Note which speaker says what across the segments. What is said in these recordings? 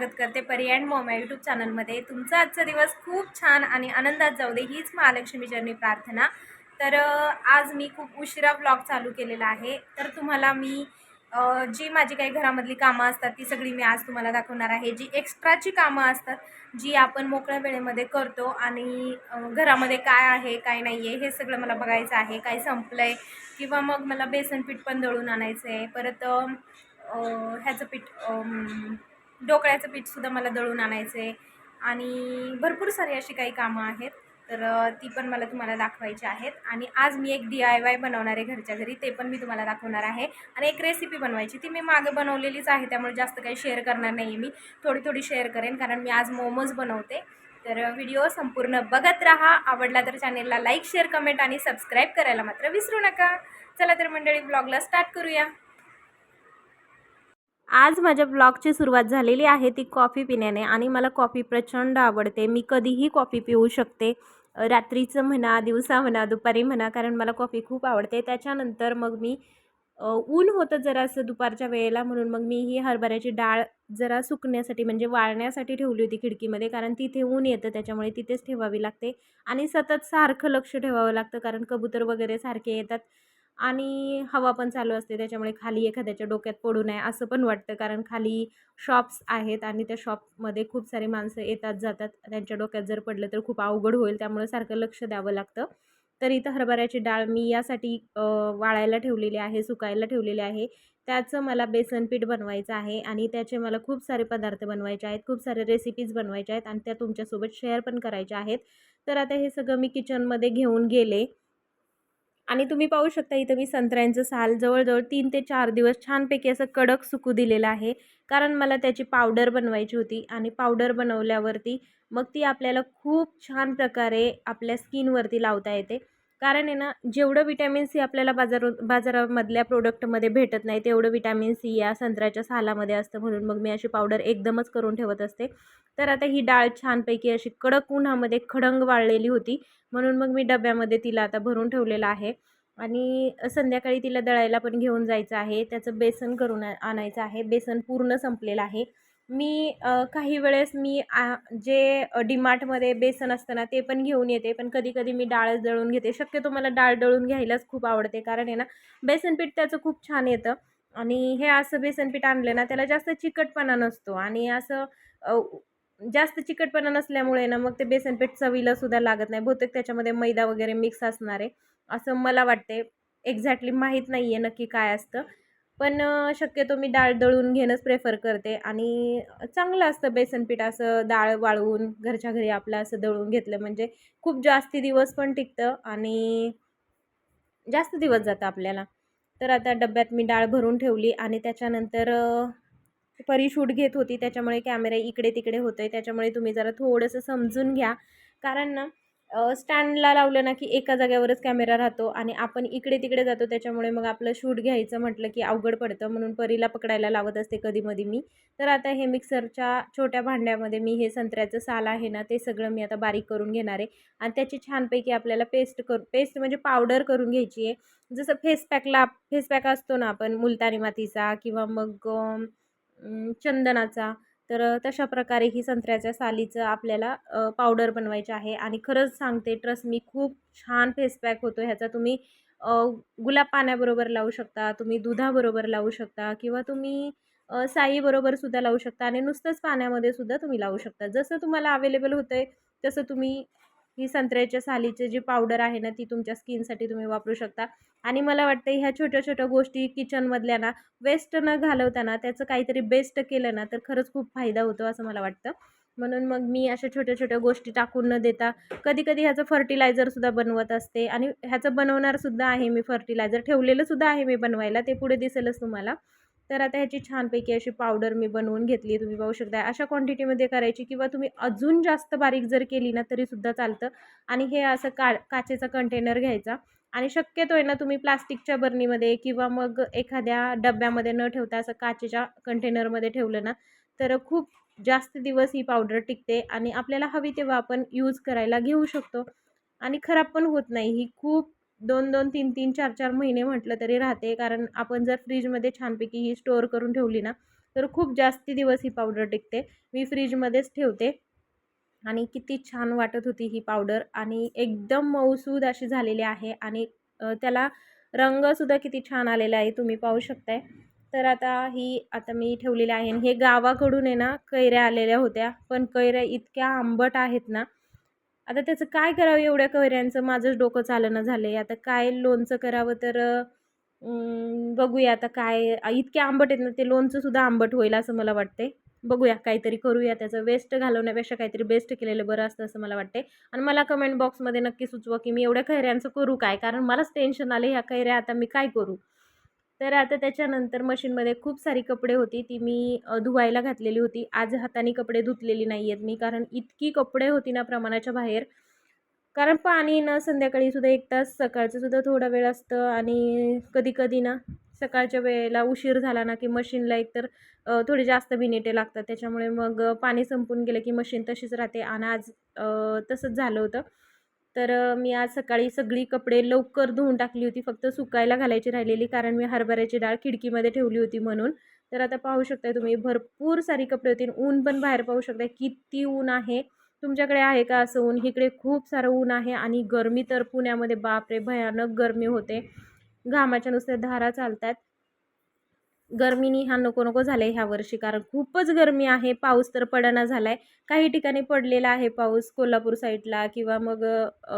Speaker 1: स्वागत करते परी अँड मॉम या यूट्यूब चॅनलमध्ये तुमचा आजचा दिवस खूप छान आणि आनंदात जाऊ दे हीच महालक्ष्मी जर्नी प्रार्थना. तर आज मी खूप उशिरा ब्लॉग चालू केलेला आहे. तर तुम्हाला मी जी माझी काही घरामधली कामं असतात ती सगळी मी आज तुम्हाला दाखवणार आहे. जी एक्स्ट्राची कामं असतात जी आपण मोकळ्या वेळेमध्ये करतो आणि घरामध्ये काय आहे काय नाही आहे हे सगळं मला बघायचं आहे. काय संपलं आहे किंवा मग मला बेसन पीठ पण दळून आणायचं आहे परत ह्याचं पीठ ढोकळ्याचं पीठसुद्धा मला दळून आणायचं आहे आणि भरपूर सारी अशी काही कामं आहेत. तर ती पण मला तुम्हाला दाखवायची आहेत. आणि आज मी एक डी आय वाय बनवणार आहे घरच्या घरी. ते पण मी तुम्हाला दाखवणार आहे. आणि एक रेसिपी बनवायची. ती मी मागं बनवलेलीच आहे. त्यामुळे जास्त काही शेअर करणार नाही मी. थोडी थोडी शेअर करेन. कारण मी आज मोमोज बनवते. तर व्हिडिओ संपूर्ण बघत राहा. आवडला तर चॅनेलला लाईक शेअर कमेंट आणि सबस्क्राईब करायला मात्र विसरू नका. चला तर मंडळी ब्लॉगला स्टार्ट करूया. आज माझ्या ब्लॉगची सुरुवात झालेली आहे ती कॉफी पिण्याने आणि मला कॉफी प्रचंड आवडते. मी कधीही कॉफी पिऊ शकते. रात्रीचं म्हणा दिवसा म्हणा दुपारी म्हणा कारण मला कॉफी खूप आवडते. त्याच्यानंतर मग मी ऊन होतं जरासं दुपारच्या वेळेला म्हणून मग मी ही हरभऱ्याची डाळ जरा सुकण्यासाठी म्हणजे वाळण्यासाठी ठेवली होती खिडकीमध्ये कारण तिथे ऊन येतं त्याच्यामुळे तिथेच ठेवावी लागते. आणि सतत सारखं लक्ष ठेवावं लागतं कारण कबूतर वगैरे सारखे येतात. आणि हवा पण चालू असते त्याच्यामुळे खाली एखाद्याच्या डोक्यात पडू नये असं पण वाटतं. कारण खाली शॉप्स आहेत आणि त्या शॉपमध्ये खूप सारी माणसं येतात जातात. त्यांच्या डोक्यात जर पडलं तर खूप अवघड होईल त्यामुळे सारखं लक्ष द्यावं लागतं. तर इथं हरभऱ्याची डाळ मी यासाठी वाळायला ठेवलेली आहे सुकायला ठेवलेली आहे. त्याचं मला बेसन पीठ बनवायचं आहे आणि त्याचे मला खूप सारे पदार्थ बनवायचे आहेत खूप सारे रेसिपीज बनवायच्या आहेत आणि त्या तुमच्यासोबत शेअर पण करायच्या आहेत. तर आता हे सगळं मी किचनमध्ये घेऊन गेले. आणि तुम्ही पाहू शकता इथं मी संत्र्यांचं साल जवळजवळ तीन ते चार दिवस छानपैकी असं कडक सुकू दिलेलं आहे. कारण मला त्याची पावडर बनवायची होती आणि पावडर बनवल्यावरती मग ती आपल्याला खूप छान प्रकारे आपल्या स्किनवरती लावता येते. कारण आहे ना जेवढं विटॅमिन सी आपल्याला बाजार बाजारामधल्या प्रोडक्टमध्ये भेटत नाही तेवढं विटॅमिन सी या संत्र्याच्या सालामध्ये असतं म्हणून मग मी अशी पावडर एकदमच करून ठेवत असते. तर आता ही डाळ छानपैकी अशी कडक उन्हामध्ये खडंग वाळलेली होती म्हणून मग मी डब्यामध्ये तिला आता भरून ठेवलेलं आहे. आणि संध्याकाळी तिला दळायला पण घेऊन जायचं आहे त्याचं बेसन करून आणायचं आहे. बेसन पूर्ण संपलेलं आहे. मी काही वेळेस मी आ, जे डीमार्टमध्ये बेसन असतं ना ते पण घेऊन येते. पण कधी कधी मी डाळच दळून घेते. शक्यतो मला डाळ दळून घ्यायलाच खूप आवडते. कारण आहे ना बेसनपीठ त्याचं खूप छान येतं. आणि हे असं बेसनपीठ आणलं ना त्याला जास्त चिकटपणा नसतो. आणि असं जास्त चिकटपणा नसल्यामुळे ना मग ते बेसनपीठ चवीला सुद्धा लागत नाही. बहुतेक त्याच्यामध्ये मैदा वगैरे मिक्स असणार आहे. असं मला वाटते एक्झॅक्टली माहीत नाही आहे नक्की काय असतं. पण शक्यतो मी डाळ दळून घेणंच प्रेफर करते आणि चांगलं असतं बेसनपीठ असं डाळ वाळवून घरच्या घरी आपलं असं दळून घेतलं म्हणजे खूप जास्ती दिवस पण टिकतं आणि जास्त दिवस जातं आपल्याला. तर आता डब्यात मी डाळ भरून ठेवली आणि त्याच्यानंतर परी शूट घेत होती त्याच्यामुळे कॅमेरा इकडे तिकडे होतोय त्याच्यामुळे तुम्ही जरा थोडंसं समजून घ्या. कारण ना स्टँडला लावलं ना की एका जाग्यावरच कॅमेरा राहतो आणि आपण इकडे तिकडे जातो त्याच्यामुळे मग आपलं शूट घ्यायचं म्हटलं की अवघड पडतं म्हणून परीला पकडायला लावत असते कधीमधी मी. तर आता हे मिक्सरच्या छोट्या भांड्यामध्ये मी हे संत्र्याचं साल आहे ना ते सगळं मी आता बारीक करून घेणार आहे. आणि त्याची छानपैकी आपल्याला पेस्ट कर पेस्ट म्हणजे पावडर करून घ्यायची आहे. जसं फेस पॅकला फेस पॅक असतो ना आपण मुलतानी मातीचा किंवा मग चंदनाचा. तर तशा प्रकारे ही संत्र्याच्या सालीचं आपल्याला पावडर बनवायची आहे. आणि खरंच सांगते ट्रस्ट मी खूप छान फेस पॅक होतो ह्याचा. तुम्ही गुलाब पाण्याबरोबर लावू शकता तुम्ही दुधाबरोबर लावू शकता किंवा तुम्ही साईबरोबर सुद्धा लावू शकता. आणि नुसतंच पाण्यामध्ये सुद्धा तुम्ही लावू शकता. जसं तुम्हाला अवेलेबल होतं आहे तसं तुम्ही ही संत्र्याच्या सालीचे जी पावडर आहे ना ती तुमच्या स्किनसाठी तुम्ही वापरू शकता. आणि मला वाटतं ह्या छोट्या छोट्या गोष्टी किचनमधल्या ना वेस्ट न घालवताना त्याचं काहीतरी बेस्ट केलं ना तर खरंच खूप फायदा होतो असं मला वाटतं. म्हणून मग मी अशा छोट्या छोट्या गोष्टी टाकून न देता कधी कधी ह्याचं फर्टिलायझरसुद्धा बनवत असते. आणि ह्याचं बनवणारसुद्धा आहे मी फर्टिलायझर ठेवलेलंसुद्धा आहे मी बनवायला ते पुढे दिसेलच तुम्हाला. तर आता ह्याची छानपैकी अशी पावडर मी बनवून घेतली तुम्ही पाहू शकता अशा क्वांटिटीमध्ये करायची किंवा तुम्ही अजून जास्त बारीक जर केली ना तरीसुद्धा चालतं. आणि हे असं का काचेचा कंटेनर घ्यायचा. आणि शक्यतो आहे ना तुम्ही प्लास्टिकच्या बरणीमध्ये किंवा मग एखाद्या डब्यामध्ये न ठेवता असं काचेच्या कंटेनरमध्ये ठेवलं ना तर खूप जास्त दिवस ही पावडर टिकते आणि आपल्याला हवी तेव्हा आपण यूज करायला घेऊ शकतो. आणि खराब पण होत नाही. ही खूप दोन दोन तीन तीन चार चार महिने म्हटलं तरी राहते. कारण आपण जर फ्रीजमध्ये छानपैकी ही स्टोअर करून ठेवली ना तर खूप जास्ती दिवस ही पावडर टिकते. मी फ्रीजमध्येच ठेवते. आणि किती छान वाटत होती ही पावडर. आणि एकदम मऊसूद अशी झालेली आहे. आणि त्याला रंगसुद्धा किती छान आलेला आहे. तुम्ही पाहू शकताय. तर आता ही आता मी ठेवलेली आहे. आणि हे गावाकडून आहे ना कैऱ्या आलेल्या होत्या. पण कैऱ्या इतक्या आंबट आहेत ना आता त्याचं काय करावं एवढ्या कैऱ्यांचं माझंच डोकं चालणं झालं आहे आता काय लोणचं करावं तर बघूया आता काय इतके आंबट आहेत ना ते लोणचंसुद्धा आंबट होईल असं मला वाटते बघूया काहीतरी करूया त्याचं. वेस्ट घालवण्यापेक्षा काहीतरी बेस्ट केलेलं बरं असतं असं मला वाटते आणि मला कमेंट बॉक्समध्ये नक्की सुचवा की मी एवढ्या कैऱ्यांचं करू काय? कारण मलाच टेन्शन आले ह्या कैऱ्या आता मी काय करू? तर आता त्याच्यानंतर मशीनमध्ये खूप सारी कपडे होती ती मी धुवायला घातलेली होती. आज हाताने कपडे धुतलेली नाही आहेत मी कारण इतकी कपडे होती ना प्रमाणाच्या बाहेर. कारण पाणी ना संध्याकाळी सुद्धा एक तास सकाळचं सुद्धा थोडा वेळ असतं आणि कधी कधी ना सकाळच्या वेळेला उशीर झाला ना की मशीनला एकतर थोडे जास्त मिनिटे लागतात. त्याच्यामुळे मग पाणी संपून गेलं की मशीन तशीच राहते. आणि आज तसंच झालं होतं. तर मी आज सकाळी सगळी कपडे लवकर धुवून टाकली होती फक्त सुकायला घालायची राहिलेली कारण मी हरभऱ्याची डाळ खिडकीमध्ये ठेवली होती म्हणून. तर आता पाहू शकताय तुम्ही भरपूर सारी कपडे होती ऊन पण बाहेर पाहू शकताय. किती ऊन आहे. तुमच्याकडे आहे का असं ऊन? इकडे खूप सारं ऊन आहे आणि गरमी तर पुण्यामध्ये बापरे भयानक गरमी होते. घामाच्या नुसत्या धारा चालतात गरमीनी हा नको नको झालं आहे ह्या वर्षी कारण खूपच गरमी आहे पाऊस तर पडना झाला आहे काही ठिकाणी पडलेला आहे पाऊस कोल्हापूर साईडला किंवा मग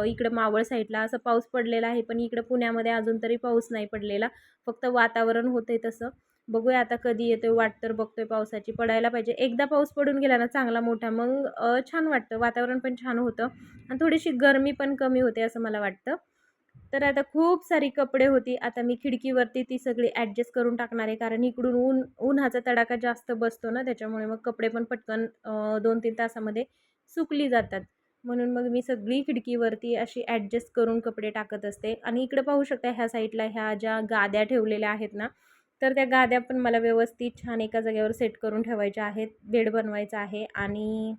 Speaker 1: इकडं मावळ साईडला असं पाऊस पडलेला आहे पण इकडं पुण्यामध्ये अजून तरी पाऊस नाही पडलेला. फक्त वातावरण होतं आहे तसं. बघूया आता कधी येतो वाट तर बघतोय पावसाची. पडायला पाहिजे. एकदा पाऊस पडून गेला ना चांगला मोठा मग छान वाटतं. वातावरण पण छान होतं. आणि थोडीशी गरमी पण कमी होते असं मला वाटतं. तर आता खूप सारी कपडे होती. आता मी खिडकीवरती ती सगळी ॲडजस्ट करून टाकणार आहे. कारण इकडून ऊन उन्हाचा तडाखा जास्त बसतो ना त्याच्यामुळे मग कपडे पण पटकन दोन तीन तासामध्ये सुकली जातात. म्हणून मग मी सगळी खिडकीवरती अशी ॲडजस्ट करून कपडे टाकत असते. आणि इकडे पाहू शकता ह्या साईडला ह्या ज्या गाद्या ठेवलेल्या आहेत ना तर त्या गाद्या पण मला व्यवस्थित छान एका जागेवर सेट करून ठेवायच्या आहेत. बेड बनवायचा आहे. आणि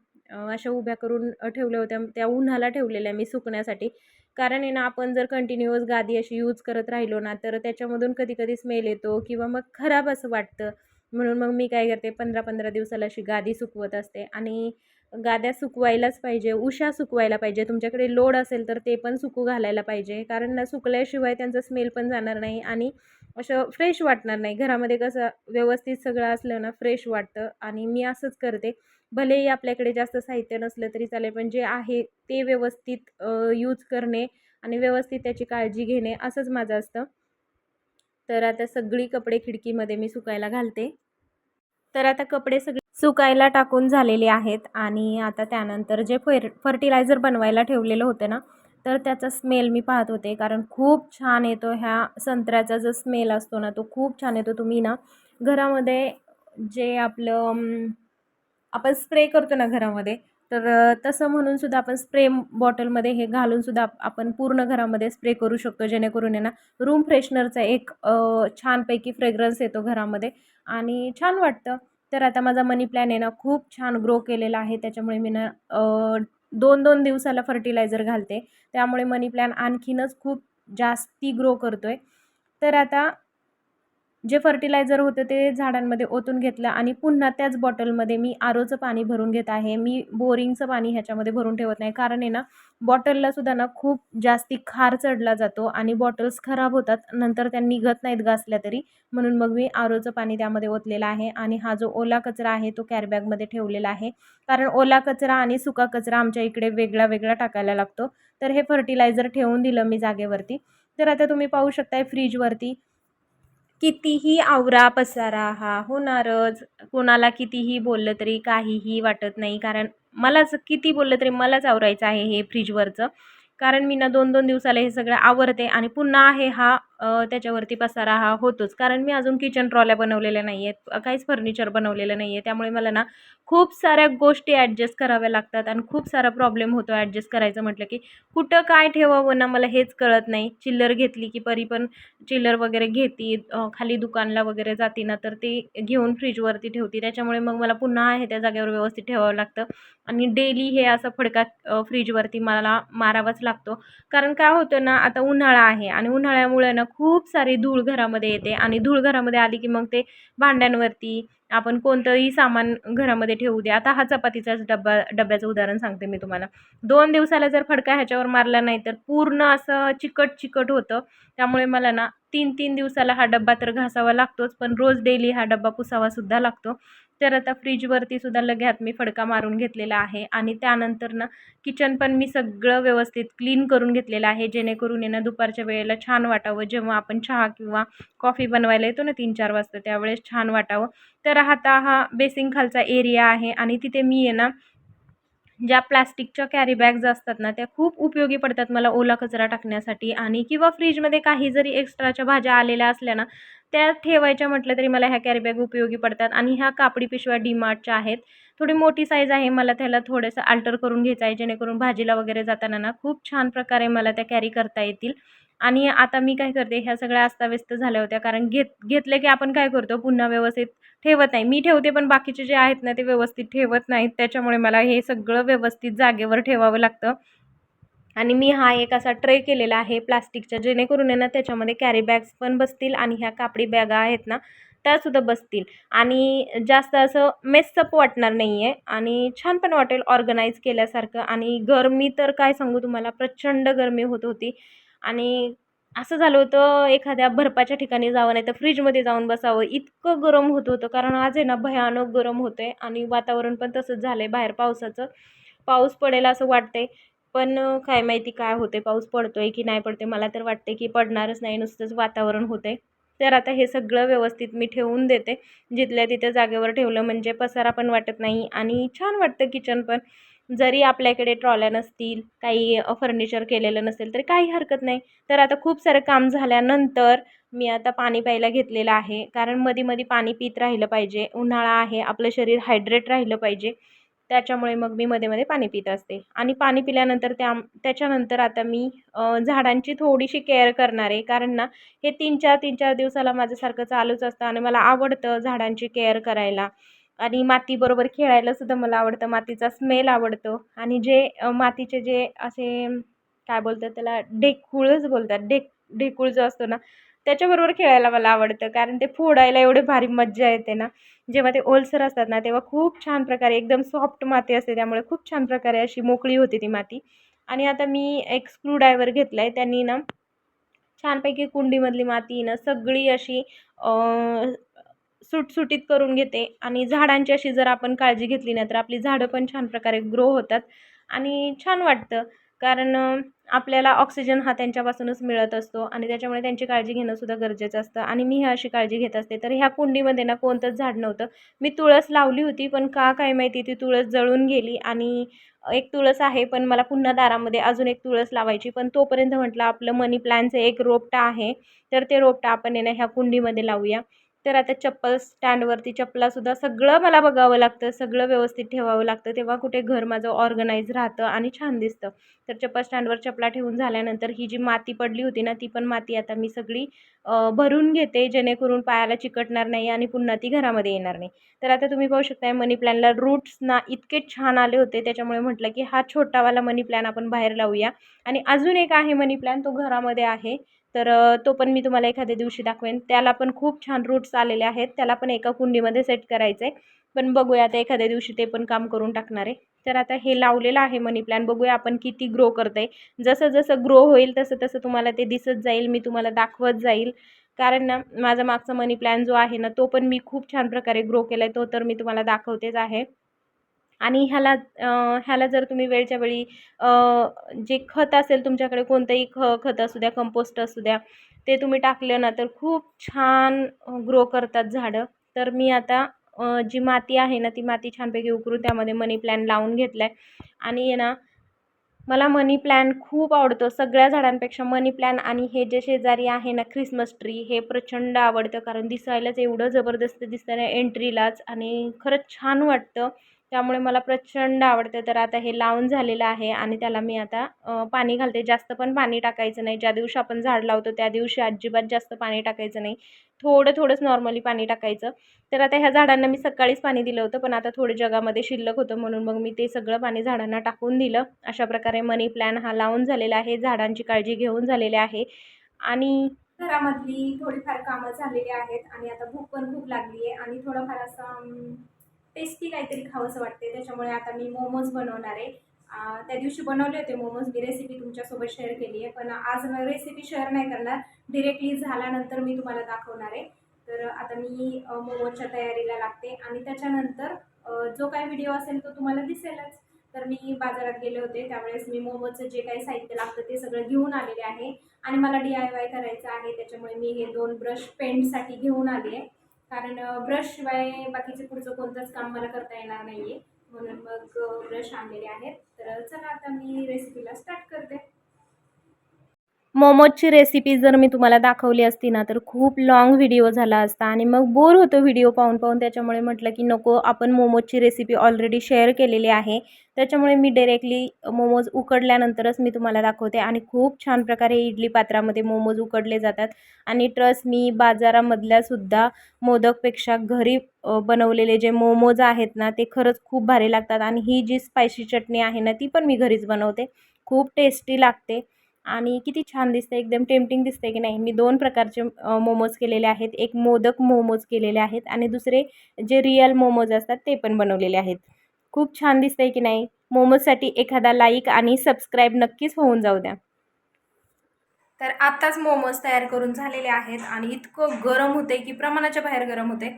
Speaker 1: अशा उभ्या करून ठेवल्या होत्या. त्या उन्हाला ठेवलेल्या मी सुकण्यासाठी. कारण आहे ना आपण जर कंटिन्युअस गादी अशी यूज करत राहिलो ना तर त्याच्यामधून कधी कधी स्मेल येतो किंवा मग खराब असं वाटतं. म्हणून मग मी काय करते पंधरा पंधरा दिवसाला अशी गादी सुकवत असते. आणि गाद्या सुकवायलाच पाहिजे उशा सुकवायला पाहिजे. तुमच्याकडे लोड असेल तर ते पण सुकू घालायला पाहिजे. कारण ना सुकल्याशिवाय त्यांचा स्मेल पण जाणार नाही आणि असं फ्रेश वाटणार नाही. घरामध्ये कसं व्यवस्थित सगळं असलं ना फ्रेश वाटतं. आणि मी असंच करते. भलेही आपल्याकडे जास्त साहित्य नसलं तरी चालेल पण जे आहे ते व्यवस्थित यूज करणे आणि व्यवस्थित त्याची काळजी घेणे असंच माझं असतं. तर आता सगळी कपडे खिडकीमध्ये मी सुकायला घालते. तर आता कपडे सगळे सुकायला टाकून झालेले आहेत आणि आता त्यानंतर जे फर फर्टिलायझर बनवायला ठेवलेलं होतं ना तर त्याचा स्मेल मी पाहत होते. कारण खूप छान येतो ह्या संत्र्याचा जो स्मेल असतो ना तो खूप छान येतो. तुम्ही ना घरामध्ये जे आपलं आपण स्प्रे करतो ना घरामध्ये तर तसं म्हणून सुद्धा आपण स्प्रे बॉटलमध्ये हे घालून सुद्धा आपण पूर्ण घरामध्ये स्प्रे करू शकतो. जेणेकरून ना रूम फ्रेशनरचा एक छानपैकी फ्रेग्रन्स येतो घरामध्ये आणि छान वाटतं. तर आता माझा मनी प्लॅन आहे ना खूप छान ग्रो केलेला आहे. त्याच्यामुळे मी ना दोन दोन दिवसाला फर्टिलायझर घालते. त्यामुळे मनी प्लॅन आणखीनच खूप जास्ती ग्रो करतो आहे तर आता जे फर्टिलायझर होतं ते झाडांमध्ये ओतून घेतलं आणि पुन्हा त्याच बॉटलमध्ये मी आरोचं पाणी भरून घेत आहे. मी बोरिंगचं पाणी ह्याच्यामध्ये भरून ठेवत नाही. कारण आहे ना बॉटलला सुद्धा ना खूप जास्ती खार चढला जातो आणि बॉटल्स खराब होतात. नंतर त्या निघत नाहीत घासल्या तरी. म्हणून मग मी आरोचं पाणी त्यामध्ये ओतलेलं आहे आणि हा जो ओला कचरा आहे तो कॅरबॅगमध्ये ठेवलेला आहे. कारण ओला कचरा आणि सुका कचरा आमच्या इकडे वेगळा वेगळा टाकायला लागतो. तर हे फर्टिलायझर ठेवून दिलं मी जागेवरती. तर आता तुम्ही पाहू शकताय फ्रीजवरती कितीही आवरा पसारा हा होणारच. कोणाला कितीही बोललं तरी काहीही वाटत नाही. कारण मलाच किती बोललं तरी मलाच आवरायचं आहे हे फ्रीजवरचं कारण मी ना दोन दोन दिवसाला हे सगळं आवरते आणि पुन्हा आहे हा त्याच्यावरती पसारा हा होतोच. कारण मी अजून किचन ट्रॉल्या बनवलेल्या नाही आहेत काहीच फर्निचर बनवलेलं नाही आहे त्यामुळे मला ना खूप साऱ्या गोष्टी ॲडजस्ट कराव्या लागतात आणि खूप सारा प्रॉब्लेम होतो ॲडजस्ट करायचं म्हटलं की कुठं काय ठेवावं ना मला हेच कळत नाही. चिल्लर घेतली की परी पण चिल्लर वगैरे घेते खाली दुकानला वगैरे जाते ना तर ती घेऊन फ्रीजवरती ठेवते. त्याच्यामुळे मग मला पुन्हा आहे त्या जागेवर व्यवस्थित ठेवावं लागतं. आणि डेली हे असं फडका फ्रीजवरती मला मारावाच लागतो. कारण काय होतं ना आता उन्हाळा आहे आणि उन्हाळ्यामुळे ना खूप सारी धूळ घरामध्ये येते आणि धूळ घरामध्ये आली की मग ते भांड्यांवरती आपण कोणतंही सामान घरामध्ये ठेवू द्या. आता हा चपातीचाच डब्बा डब्याचं उदाहरण सांगते मी तुम्हाला. दोन दिवसाला जर फडका ह्याच्यावर मारला नाही तर पूर्ण असं चिकट चिकट होतं. त्यामुळे मला ना तीन तीन दिवसाला हा डब्बा तर घासावा लागतोच पण रोज डेली हा डब्बा पुसावासुद्धा लागतो. तर आता फ्रीजवरती सुद्धा लगेच मी फडका मारून घेतलेला आहे. आणि त्यानंतर ना किचन पण मी सगळं व्यवस्थित क्लीन करून घेतलेलं आहे. जेणेकरून ना दुपारच्या वेळेला छान वाटावं. जेव्हा आपण चहा किंवा कॉफी बनवायला येतो ना तीन चार वाजता त्यावेळेस छान वाटावं. तर आता हा बेसिंग खालचा एरिया आहे. आणि तिथे मी आहे ना ज्या प्लास्टिकच्या कॅरी बॅग्ज असतात ना त्या खूप उपयोगी पडतात मला ओला कचरा टाकण्यासाठी. आणि किंवा फ्रीजमध्ये काही जरी एक्स्ट्राच्या भाज्या आलेल्या असल्या ना त्या ठेवायच्या म्हटलं तरी मला ह्या कॅरीबॅग उपयोगी पडतात. आणि ह्या कापडी पिशव्या डीमार्टच्या आहेत. थोडी मोठी साईज आहे. मला त्याला थोडंसं अल्टर करून घ्यायचं आहे. जेणेकरून भाजीला वगैरे जाताना ना खूप छान प्रकारे मला त्या कॅरी करता येतील. आणि आता मी काय करते ह्या सगळ्या अस्ताव्यस्त झाल्या होत्या. कारण घेत घेतले की आपण काय करतो पुन्हा व्यवस्थित ठेवत नाही. मी ठेवते पण बाकीचे जे आहेत ना ते व्यवस्थित ठेवत नाहीत. त्याच्यामुळे मला हे सगळं व्यवस्थित जागेवर ठेवावं लागतं. आणि मी हा एक असा ट्रे केलेला आहे प्लास्टिकच्या जेणेकरून आहे ना त्याच्यामध्ये कॅरी बॅग्स पण बसतील आणि ह्या कापडी बॅगा आहेत ना त्यासुद्धा बसतील. आणि जास्त असं मेसअप वाटणार नाही आहे आणि छान पण वाटेल ऑर्गनाईज केल्यासारखं. आणि गरमी तर काय सांगू तुम्हाला प्रचंड गरमी होत होती. आणि असं झालं होतं एखाद्या बर्फाच्या ठिकाणी जावं नाही तर फ्रीजमध्ये जाऊन बसावं. इतकं गरम होत होतं कारण आज आहे ना भयानक गरम होतं आहे आणि वातावरण पण तसंच झालं आहे बाहेर पावसाचं. पाऊस पडेल असं वाटतंय. पण काय माहिती काय होते पाऊस पडतो आहे की नाही पडते मला तर वाटते की पडणारच नाही नुसतंच वातावरण होते आहे तर आता हे सगळं व्यवस्थित मी ठेवून देते. जिथल्या तिथं जागेवर ठेवलं म्हणजे पसारा पण वाटत नाही आणि छान वाटतं किचन पण. जरी आपल्याकडे ट्रॉल्या नसतील काही फर्निचर केलेलं नसेल तरी काही हरकत नाही. तर आता खूप सारं काम झाल्यानंतर मी आता पाणी प्यायला घेतलेलं आहे. कारण मध्ये मध्ये पाणी पित राहिलं पाहिजे उन्हाळा आहे आपलं शरीर हायड्रेट राहिलं पाहिजे. त्याच्यामुळे मग मी मध्ये मध्ये पाणी पित असते. आणि पाणी पिल्यानंतर त्या त्याच्यानंतर आता मी झाडांची थोडीशी केअर करणार आहे. कारण ना हे तीन चार तीन चार दिवसाला माझ्यासारखं चालूच असतं आणि मला आवडतं झाडांची केअर करायला. आणि मातीबरोबर खेळायला सुद्धा मला आवडतं. मातीचा स्मेल आवडतो. आणि जे मातीचे जे असे काय बोलतात त्याला ढेकूळच बोलतात. ढेक ढेकूळ जो असतो ना त्याच्याबरोबर खेळायला मला आवडतं कारण ते फोडायला एवढे भारी मज्जा येते ना. जेव्हा ते ओलसर असतात ना तेव्हा खूप छान प्रकारे एकदम सॉफ्ट माती असते त्यामुळे खूप छान प्रकारे अशी मोकळी होती ती माती. आणि आता मी एक स्क्रू ड्रायव्हर घेतला आहे त्यांनी ना छानपैकी कुंडीमधली माती ना सगळी अशी सुटसुटीत करून घेते. आणि झाडांची अशी जर आपण काळजी घेतली ना तर आपली झाडं पण छान प्रकारे ग्रो होतात. आणि छान वाटतं. कारण आपल्याला ऑक्सिजन हा त्यांच्यापासूनच मिळत असतो आणि त्याच्यामुळे त्यांची काळजी घेणंसुद्धा गरजेचं असतं. आणि मी ह्या अशी काळजी घेत असते. तर ह्या कुंडीमध्ये ना कोणतंच झाड नव्हतं. मी तुळस लावली होती पण का काय माहिती ती तुळस जळून गेली आणि एक तुळस आहे पण मला पुन्हा दारामध्ये अजून एक तुळस लावायची. पण तोपर्यंत म्हटलं आपलं मनी प्लॅनचं एक रोपटा आहे तर ते रोपटा आपण आहे ना ह्या कुंडीमध्ये लावूया. तर आता चप्पल स्टँडवरती चप्पलासुद्धा सगळं मला बघावं लागतं सगळं व्यवस्थित ठेवावं लागतं तेव्हा कुठे घर माझं ऑर्गनाईज राहतं आणि छान दिसतं. तर चप्पल स्टँडवर चपला ठेवून झाल्यानंतर ही जी माती पडली होती ना ती पण माती आता मी सगळी भरून घेते जेणेकरून पायाला चिकटणार नाही आणि पुन्हा ती घरामध्ये येणार नाही. तर आता तुम्ही पाहू शकताय मनी प्लॅनला रूट्स ना इतके छान आले होते त्याच्यामुळे म्हटलं की हा छोटावाला मनी प्लॅन आपण बाहेर लावूया. आणि अजून एक आहे मनी प्लॅन तो घरामध्ये आहे. तर तो पण मी तुम्हाला एखाद्या दिवशी दाखवेन. त्याला पण खूप छान रूट्स आलेले आहेत. त्याला पण एका कुंडीमध्ये सेट करायचं आहे पण बघूया आता एखाद्या दिवशी ते पण काम करून टाकणार आहे. तर आता हे लावलेलं आहे मनी प्लॅन बघूया आपण किती ग्रो करत आहे जसं जसं ग्रो होईल तसं तसं तुम्हाला ते दिसत जाईल. मी तुम्हाला दाखवत जाईल. कारण ना माझा मागचा मनी प्लॅन जो आहे ना तो पण मी खूप छान प्रकारे ग्रो केला आहे तो तर मी तुम्हाला दाखवतेच आहे. आणि ह्याला ह्याला जर तुम्ही वेळच्या वेळी जे खत असेल तुमच्याकडे कोणतंही ख खत असू द्या कंपोस्ट असू द्या ते तुम्ही टाकलं ना तर खूप छान ग्रो करतात झाडं. तर मी आता जी माती आहे ना ती माती छानपैकी उकरून त्यामध्ये मनी प्लॅन लावून घेतला आहे आणि ना मला मनी प्लॅन खूप आवडतो. सगळ्या झाडांपेक्षा मनी प्लॅन आणि हे जे शेजारी आहे ना ख्रिसमस ट्री हे प्रचंड आवडतं. कारण दिसायलाच एवढं जबरदस्त दिसतं ना एंट्रीलाच आणि खरंच छान वाटतं. त्यामुळे मला प्रचंड आवडतं. तर आता हे लावून झालेलं आहे आणि त्याला मी आता पाणी घालते. जास्त पण पाणी टाकायचं नाही. ज्या दिवशी आपण झाड लावतो त्या दिवशी अजिबात जास्त पाणी टाकायचं नाही. थोडं थोडंच नॉर्मली पाणी टाकायचं. तर आता ह्या झाडांना मी सकाळीच पाणी दिलं होतं. पण आता थोडं जगामध्ये शिल्लक होतं. म्हणून मग मी ते सगळं पाणी झाडांना टाकून दिलं. अशा प्रकारे मनी प्लॅन हा लावून झालेला आहे. झाडांची काळजी घेऊन झालेली आहे. आणि घरामधली थोडीफार कामं झालेली आहेत. आणि आता भूक पण खूप लागली आहे. आणि थोडंफार असं टेस्टी काहीतरी खावंसं वाटते त्याच्यामुळे आता मी मोमोज बनवणार आहे. त्या दिवशी बनवले होते मोमोज. मी रेसिपी तुमच्यासोबत शेअर केली आहे. पण आज रेसिपी शेअर नाही करणार. डिरेक्टली झाल्यानंतर मी तुम्हाला दाखवणार आहे. तर आता मी मोमोजच्या तयारीला लागते. आणि त्याच्यानंतर जो काही व्हिडिओ असेल तो तुम्हाला दिसेलच. तर मी बाजारात गेले होते. त्यावेळेस मी मोमोजचं जे काही साहित्य लागतं ते सगळं घेऊन आलेले आहे. आणि मला डी आय वाय करायचं आहे. त्याच्यामुळे मी हे दोन ब्रश पेंटसाठी घेऊन आले आहे. कारण ब्रशशिवाय बाकीचे पुढचं कोणतंच काम मला करता येणार नाही आहे म्हणून मग ब्रश आणलेले आहेत. तर चला आता मी रेसिपीला स्टार्ट करते. मोमोजची रेसिपी जर मी तुम्हाला दाखवली असती ना तर खूप लाँग व्हिडिओ झाला असता. आणि मग बोर होतो व्हिडिओ पाहून पाहून. त्याच्यामुळे म्हटलं की नको आपण मोमोजची रेसिपी ऑलरेडी शेअर केलेली आहे. त्याच्यामुळे मी डायरेक्टली मोमोज उकडल्यानंतरच मी तुम्हाला दाखवते. आणि खूप छान प्रकारे इडली पात्रामध्ये मोमोज उकडले जातात. आणि ट्रस्ट मी बाजारामधल्यासुद्धा मोदकपेक्षा घरी बनवलेले जे मोमोज आहेत ना ते खरंच खूप भारी लागतात. आणि ही जी स्पायसी चटणी आहे ना ती पण मी घरीच बनवते. खूप टेस्टी लागते. आणि किती छान दिसते एकदम टेम्पटिंग दिसते की नाही. मी दोन प्रकारचे मोमोज केलेले आहेत. एक मोदक मोमोज केलेले आहेत आणि दुसरे जे रिअल मोमोज असतात ते पण बनवलेले आहेत. खूप छान दिसतंय की नाही. मोमोजसाठी एखादा लाईक आणि सबस्क्राईब नक्कीच होऊन जाऊ द्या. तर आत्ताच मोमोज तयार करून झालेले आहेत आणि इतकं गरम होते की प्रमाणाच्या बाहेर गरम होते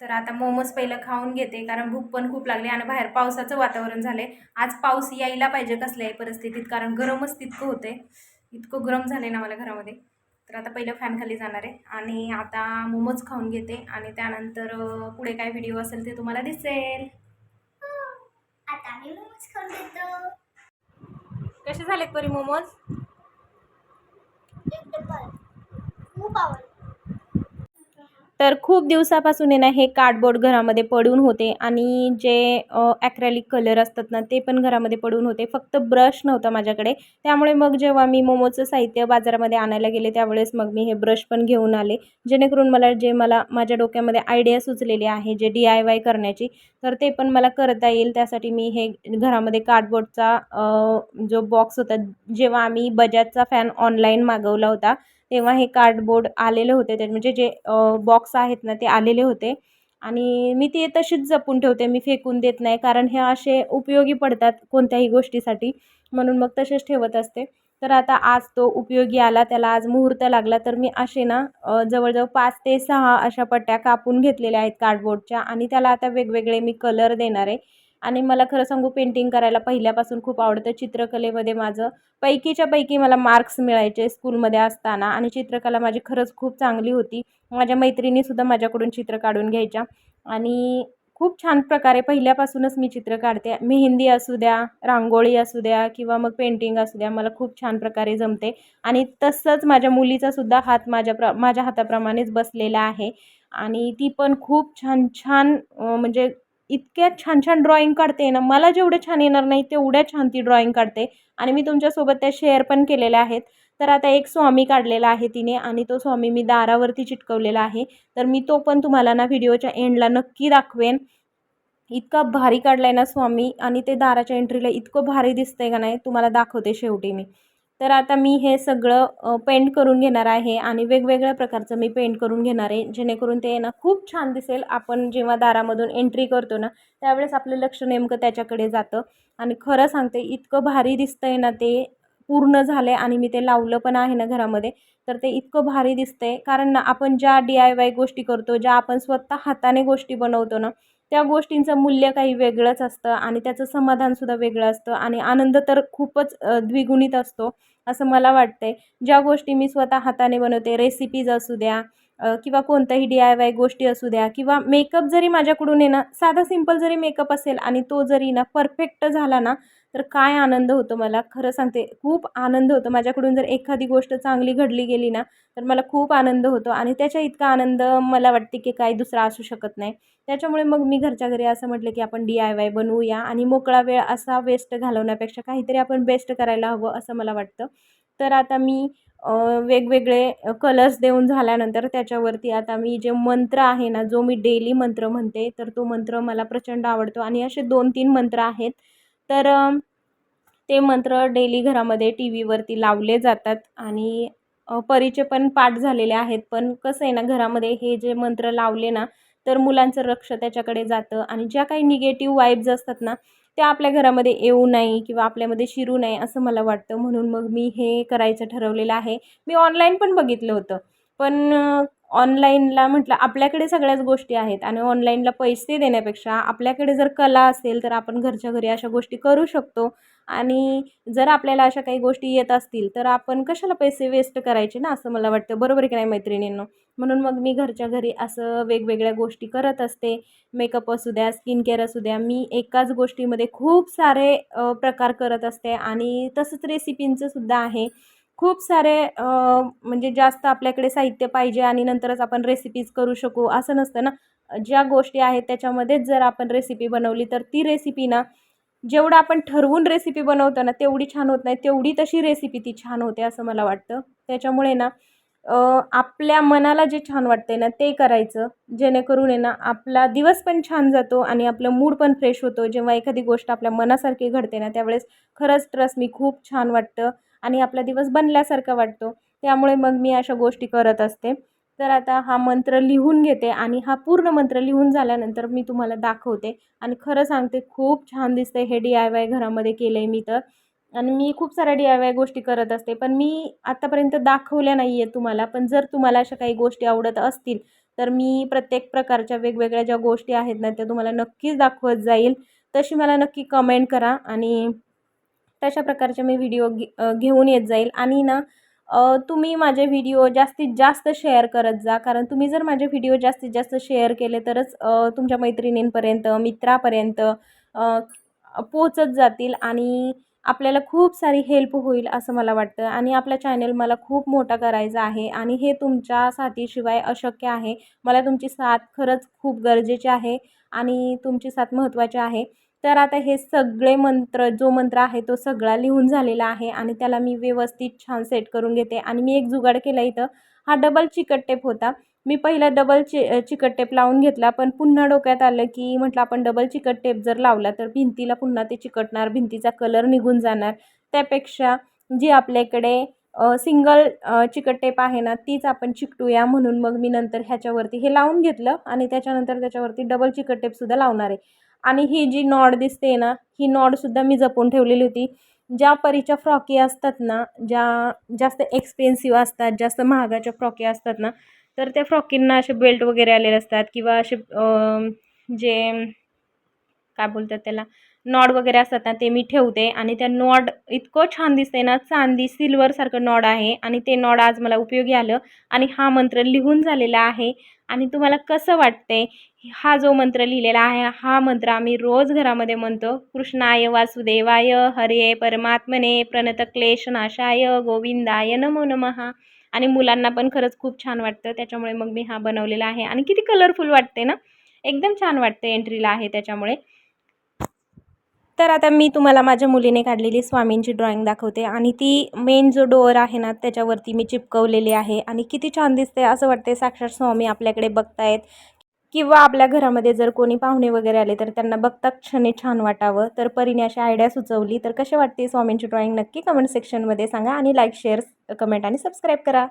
Speaker 1: तर आता मोमोज पहिलं खाऊन घेते कारण भूक पण खूप लागली आणि बाहेर पावसाचं वातावरण झाले आज पाऊस यायला पाहिजे कसल्याही परिस्थितीत कारण गरमच तितकं होते इतकं गरम झाले ना मला घरामध्ये. तर आता पहिलं फॅन खाली जाणार आहे. आणि आता मोमोज खाऊन घेते. आणि त्यानंतर पुढे काय व्हिडिओ असेल ते तुम्हाला दिसेल.
Speaker 2: आता मी मोमोज खाऊन घेतो.
Speaker 1: कसे झालेत परी मोमोज?
Speaker 2: खूप आवडतं
Speaker 1: तर खूप दिवसापासून आहे ना हे कार्डबोर्ड घरामध्ये पडून होते आणि जे ॲक्रेलिक कलर असतात ना ते पण घरामध्ये पडून होते. फक्त ब्रश नव्हता माझ्याकडे. त्यामुळे मग जेव्हा मी मोमोचं साहित्य बाजारामध्ये आणायला गेले त्यावेळेस मग मी हे ब्रश पण घेऊन आले. जेणेकरून मला जे मला माझ्या डोक्यामध्ये आयडिया सुचलेली आहे जे डी आय वाय करण्याची तर ते पण मला करता येईल. त्यासाठी मी हे घरामध्ये कार्डबोर्डचा जो बॉक्स होता जेव्हा आम्ही बजाजचा फॅन ऑनलाईन मागवला होता तेव्हा हे कार्डबोर्ड आलेले होते ते म्हणजे जे बॉक्स आहेत ना ते आलेले होते. आणि मी ते तशीच जपून ठेवते. मी फेकून देत नाही. कारण हे असे उपयोगी पडतात कोणत्याही गोष्टीसाठी. म्हणून मग तसेच ठेवत असते. तर आता आज तो उपयोगी आला. त्याला आज मुहूर्त लागला. तर मी असे ना जवळजवळ पाच ते सहा अशा पट्ट्या कापून घेतलेल्या आहेत कार्डबोर्डच्या आणि त्याला आता वेगवेगळे मी कलर देणार आहे. आणि मला खरं सांगू पेंटिंग करायला पहिल्यापासून खूप आवडतं. चित्रकलेमध्ये माझं पैकीच्या पैकी मला मार्क्स मिळायचे स्कूलमध्ये असताना आणि चित्रकला माझी खरंच खूप चांगली होती. माझ्या मैत्रिणीसुद्धा माझ्याकडून चित्र काढून घ्यायच्या. आणि खूप छान प्रकारे पहिल्यापासूनच मी चित्र काढते. मेहंदी असू द्या रांगोळी असू द्या किंवा मग पेंटिंग असू द्या मला खूप छान प्रकारे जमते. आणि तसंच माझ्या मुलीचासुद्धा हात माझ्या प्र माझ्या हाताप्रमाणेच बसलेला आहे. आणि ती पण खूप छान छान म्हणजे इतक्या छान छान ड्रॉईंग काढते ना मला जेवढे छान येणार नाही तेवढ्या छान ती ड्रॉईंग काढते. आणि मी तुमच्यासोबत त्या शेअर पण केलेल्या आहेत. तर आता एक स्वामी काढलेला आहे तिने आणि तो स्वामी मी दारावरती चिटकवलेला आहे. तर मी तो पण तुम्हाला ना व्हिडिओच्या एंडला नक्की दाखवेन. इतका भारी काढला आहे ना स्वामी आणि ते दाराच्या एंट्रीला इतकं भारी दिसतंय का नाही तुम्हाला दाखवते शेवटी मी. तर आता मी हे सगळं पेंट करून घेणार आहे आणि वेगवेगळ्या प्रकारचं मी पेंट करून घेणार आहे जेणेकरून ते ना खूप छान दिसेल. आपण जेव्हा दारामधून एंट्री करतो ना त्यावेळेस आपलं लक्ष नेमकं त्याच्याकडे जातं. आणि खरं सांगते इतकं भारी दिसतं आहे ना ते पूर्ण झालं आहे आणि मी ते लावलं पण आहे ना घरामध्ये तर ते इतकं भारी दिसतं आहे कारण ना आपण ज्या डी आय वाय गोष्टी करतो ज्या आपण स्वतः हाताने गोष्टी बनवतो ना त्या गोष्टींचं मूल्य काही वेगळंच असतं आणि त्याचं समाधानसुद्धा वेगळं असतं आणि आनंद तर खूपच द्विगुणित असतो असं मला वाटतंय. ज्या गोष्टी मी स्वतः हाताने बनवते रेसिपीज असू द्या किंवा कोणत्याही डी आय वाय गोष्टी असू द्या किंवा मेकअप जरी माझ्याकडून आहे ना साधा सिंपल जरी मेकअप असेल आणि तो जरी ना परफेक्ट झाला ना तर काय आनंद होतो मला? खरं सांगते खूप आनंद होतो. माझ्याकडून जर एखादी गोष्ट चांगली घडली गेली ना तर मला खूप आनंद होतो आणि त्याच्या इतका आनंद मला वाटते की काही दुसरा असू शकत नाही. त्याच्यामुळे मग मी घरच्या घरी असं म्हटलं की आपण डी आय वाय बनवूया आणि मोकळा वेळ असा वेस्ट घालवण्यापेक्षा काहीतरी आपण बेस्ट करायला हवं असं मला वाटतं. तर आता मी वेगवेगळे कलर्स देऊन झाल्यानंतर त्याच्यावरती आता मी जे मंत्र आहे ना जो मी डेली मंत्र म्हणते तर तो मंत्र मला प्रचंड आवडतो. आणि असे दोन तीन मंत्र आहेत तर ते मंत्र डेली घरामध्ये टी व्हीवरती लावले जातात आणि परीचे पण पाठ झालेले आहेत. पण कसं आहे ना घरामध्ये हे जे मंत्र लावले ना तर मुलांचं लक्ष त्याच्याकडे जातं आणि ज्या काही निगेटिव्ह वाईब्स असतात ना त्या आपल्या घरामध्ये येऊ नाही किंवा आपल्यामध्ये शिरू नये असं मला वाटतं. म्हणून मग मी हे करायचं ठरवलेलं आहे. मी ऑनलाईन पण बघितलं होतं. पण ऑनलाईनला म्हटलं आपल्याकडे सगळ्याच गोष्टी आहेत आणि ऑनलाईनला पैसे देण्यापेक्षा आपल्याकडे जर कला असेल तर आपण घरच्या घरी अशा गोष्टी करू शकतो. आणि जर आपल्याला अशा काही गोष्टी येत असतील तर आपण कशाला पैसे वेस्ट करायचे ना असं मला वाटतं. बरोबर आहे की नाही मैत्रिणींनो? म्हणून मग मी घरच्या घरी असं वेगवेगळ्या गोष्टी करत असते. मेकअप असू द्या स्किन केअर असू द्या मी एकाच गोष्टीमध्ये खूप सारे प्रकार करत असते आणि तसंच रेसिपींचं सुद्धा आहे. खूप सारे म्हणजे जास्त आपल्याकडे साहित्य पाहिजे आणि नंतरच आपण रेसिपीज करू शकू असं नसतं ना. ज्या गोष्टी आहेत त्याच्यामध्येच जर आपण रेसिपी बनवली तर ती रेसिपी ना जेवढं आपण ठरवून रेसिपी बनवतो ना तेवढी छान होत नाही. तेवढी तशी रेसिपी ती छान होते असं मला वाटतं. त्याच्यामुळे ना आपल्या मनाला जे छान वाटते ना ते करायचं. जेणेकरून आहे ना आपला दिवस पण छान जातो आणि आपलं मूड पण फ्रेश होतो. जेव्हा एखादी गोष्ट आपल्या मनासारखी घडते ना त्यावेळेस खरंच ट्रस्ट मी खूप छान वाटतं. आणि आपला दिवस बनल्यासारखा वाटतो. त्यामुळे मग मी अशा गोष्टी करत असते. तर आता हा मंत्र लिहून घेते आणि हा पूर्ण मंत्र लिहून झाल्यानंतर मी तुम्हाला दाखवते. आणि खरं सांगते खूप छान दिसते हे डी आय वाय घरामध्ये केलं आहे मी तर. आणि मी खूप साऱ्या डी आय वाय गोष्टी करत असते. पण मी आत्तापर्यंत दाखवल्या नाही आहे तुम्हाला. पण जर तुम्हाला अशा काही गोष्टी आवडत असतील तर मी प्रत्येक प्रकारच्या वेगवेगळ्या ज्या गोष्टी आहेत ना त्या तुम्हाला नक्कीच दाखवत जाईल. तशी मला नक्की कमेंट करा आणि तशा प्रकारचे मी व्हिडिओ घे घेऊन येत जाईल. आणि ना तुम्ही माझे व्हिडिओ जास्तीत जास्त शेअर करत जा. कारण तुम्ही जर माझे व्हिडिओ जास्तीत जास्त शेअर केले तरच तुमच्या मैत्रिणींपर्यंत मित्रापर्यंत पोचत जातील आणि आपल्याला खूप सारी हेल्प होईल असं मला वाटतं. आणि आपला चॅनल मला खूप मोठा करायचा आहे आणि हे तुमच्या साथीशिवाय अशक्य आहे. मला तुमची साथ खरंच खूप गरजेची आहे आणि तुमची साथ महत्त्वाची आहे. तर आता हे सगळे मंत्र जो मंत्र आहे तो सगळा लिहून झालेला आहे आणि त्याला मी व्यवस्थित छान सेट करून घेते. आणि मी एक जुगाड केला इथं. हा डबल चिकट टेप होता. मी पहिला डबल चि चिकट टेप लावून घेतला पण पुन्हा डोक्यात आलं की म्हटलं आपण डबल चिकट टेप जर लावला तर भिंतीला पुन्हा ते चिकटणार भिंतीचा कलर निघून जाणार. त्यापेक्षा जी आपल्याकडे सिंगल चिकट टेप आहे ना तीच आपण चिकटूया म्हणून मग मी नंतर ह्याच्यावरती हे लावून घेतलं आणि त्याच्यानंतर त्याच्यावरती डबल चिकट टेपसुद्धा लावणार आहे. आणि ही जी नॉड दिसते ना ही नॉडसुद्धा मी जपून ठेवलेली होती. ज्या परीच्या फ्रॉकी असतात ना ज्या जास्त एक्सपेन्सिव्ह असतात जास्त महागाच्या फ्रॉकी असतात ना तर त्या फ्रॉकींना असे बेल्ट वगैरे आलेले असतात किंवा असे जे काय बोलतात त्याला नॉड वगैरे असतात ना ते मी ठेवते. आणि त्या नॉड इतकं छान दिसते ना चांदी सिल्वरसारखं नॉड आहे. आणि ते नॉड आज मला उपयोगी आलं. आणि हा मंत्र लिहून झालेला आहे. आणि तुम्हाला कसं वाटते हा जो मंत्र लिहिलेला आहे हा मंत्र आम्ही रोज घरामध्ये म्हणतो. कृष्णाय वासुदेवाय हरे परमात्मने प्रणत क्लेश नाशाय गोविंदाय नमो नमः. आणि मुलांना पण खरंच खूप छान वाटतं. त्याच्यामुळे मग मी हा बनवलेला आहे. आणि किती कलरफुल वाटते ना? एकदम छान वाटते एंट्रीला आहे त्याच्यामुळे. तर आता मी तुम्हाला माझ्या मुलीने काढलेली स्वामींची ड्रॉइंग दाखवते आणि ती मेन जो डोअर आहे ना त्याच्यावरती मी चिपकवलेली आहे आणि किती छान दिसते असं वाटते साक्षात स्वामी आपल्याकडे बघतायत. किंवा आपल्या घरामध्ये जर कोणी पाहुणे वगैरे आले तर त्यांना बघता क्षणी छान वाटावं. तर परीने अशी आयडिया सुचवली. तर कशी वाटते स्वामींची ड्रॉइंग नक्की कमेंट सेक्शनमध्ये सांगा आणि लाईक शेअर कमेंट आणि सबस्क्राईब करा.